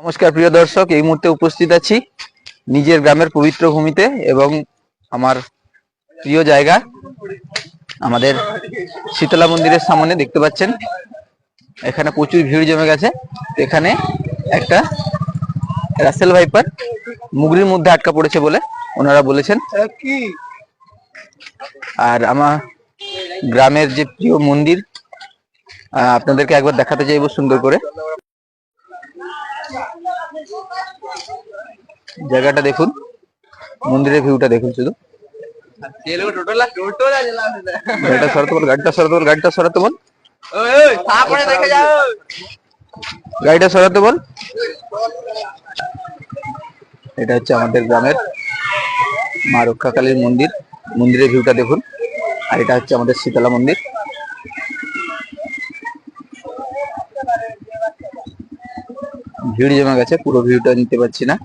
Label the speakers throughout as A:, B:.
A: নমস্কার, প্রিয় দর্শক, এই মুহূর্তে উপস্থিত আছি নিজের গ্রামের পবিত্র ভূমিতে এবং আমার প্রিয় জায়গা, আমাদের শীতলা মন্দিরের সামনে দেখতে পাচ্ছেন। এখানে প্রচুর ভিড় জমে গেছে। এখানে একটা রাসেল ভাইপার মুগরির মধ্যে আটকা পড়েছে বলে ওনারা বলেছেন। আর আমার গ্রামের যে প্রিয় মন্দির আপনাদেরকে একবার দেখাতে চাইব সুন্দর করে। জায়গাটা দেখুন। মন্দিরের ভিউটা দেখুন শুধু। বল, গাড়িটা গাড়িটা সরাতে বল। গাড়িটা সরাতে বল। এটা হচ্ছে আমাদের গ্রামের মা রক্ষাকালীর মন্দির। মন্দিরের ভিউটা দেখুন। আর এটা হচ্ছে আমাদের শীতলা মন্দির। ভিড় জমে গেছে, পুরো ভিউটা নিতে পারছি না।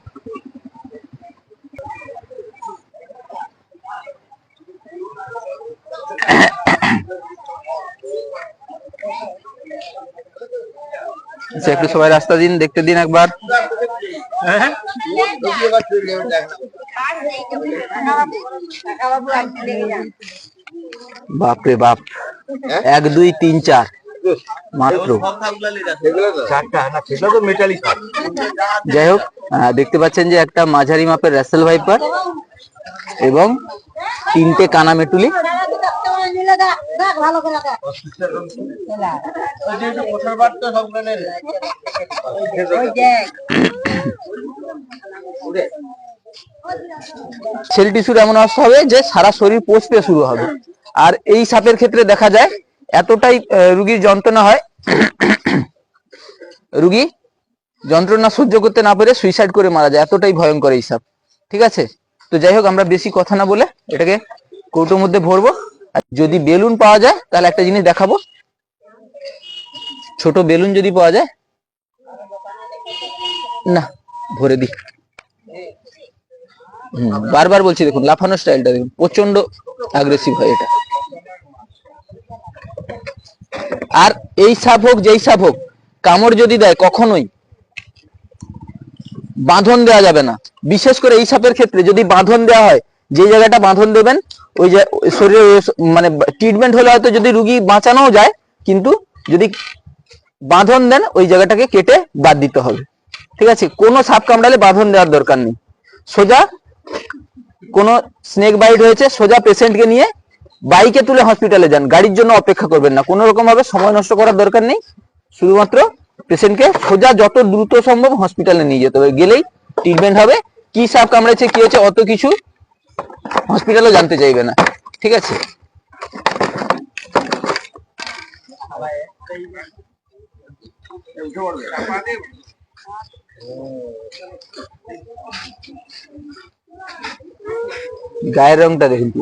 A: আচ্ছা একটু সবাই রাস্তা দিন, দেখতে দিন একবার। বাপরে বাপ। এক, দুই, তিন, চার। মাত্র যাই হোক দেখতে পাচ্ছেন যে একটা মাঝারি মাপের র্যাসেল ভাইপার এবং তিনটে কানা মেটুলি। সেল টিস্যুর এমন অবস্থা হবে যে সারা শরীর পচতে শুরু হবে। আর এই সাপের ক্ষেত্রে দেখা যায় এতটাই রুগীর যন্ত্রণা হয়। রুগী যন্ত্রণা সহ্য করতে না পেরে সুইসাইড করে মারা যায়। এতটাই ভয়ঙ্কর এই সাপ ঠিক আছে? তো যাই হোক আমরা বেশি কথা না বলে এটাকে কৌটোর মধ্যে ভরবো। আর যদি বেলুন পাওয়া যায় তাহলে একটা জিনিস দেখাবো। ছোট বেলুন যদি পাওয়া যায় না ভরে হুম, বারবার বলছি দেখুন লাফানো স্টাইলটা দেখুন। প্রচণ্ড আগ্রেসিভ হয় এটা। আর এই সাপ হোক, যেই সাপ হোক, কামড় যদি দেয় কখনোই বাঁধন দেওয়া যাবে না। বিশেষ করে এই সাপের ক্ষেত্রে যদি বাঁধন দেওয়া হয়, যে জায়গাটা বাঁধন দেবেন, ওই যে শরীরে মানে ট্রিটমেন্ট হলে হয়তো যদি রুগী বাঁচানোও যায়, কিন্তু যদি বাঁধন দেন, ওই জায়গাটাকে কেটে বাদ দিতে হবে। ঠিক আছে? কোনো সাপ কামড়ালে বাঁধন দেওয়ার দরকার নেই। সোজা কোনো স্নেক বাইট হয়েছে, সোজা পেশেন্টকে নিয়ে বাইকে তুলে হসপিটালে যান। গাড়ির জন্য অপেক্ষা করবেন না। কোনো রকম ভাবে সময় নষ্ট করার দরকার নেই। শুধুমাত্র পেশেন্টকে সোজা যত দ্রুত সম্ভব হসপিটালে নিয়ে যেতে হবে। গেলেই ট্রিটমেন্ট হবে। কি সাপ কামড়েছে, কি হয়েছে, অত কিছু হসপিটালও জানতে চাইবে না। ঠিক আছে? গায়ের রংটা দেখুন, কি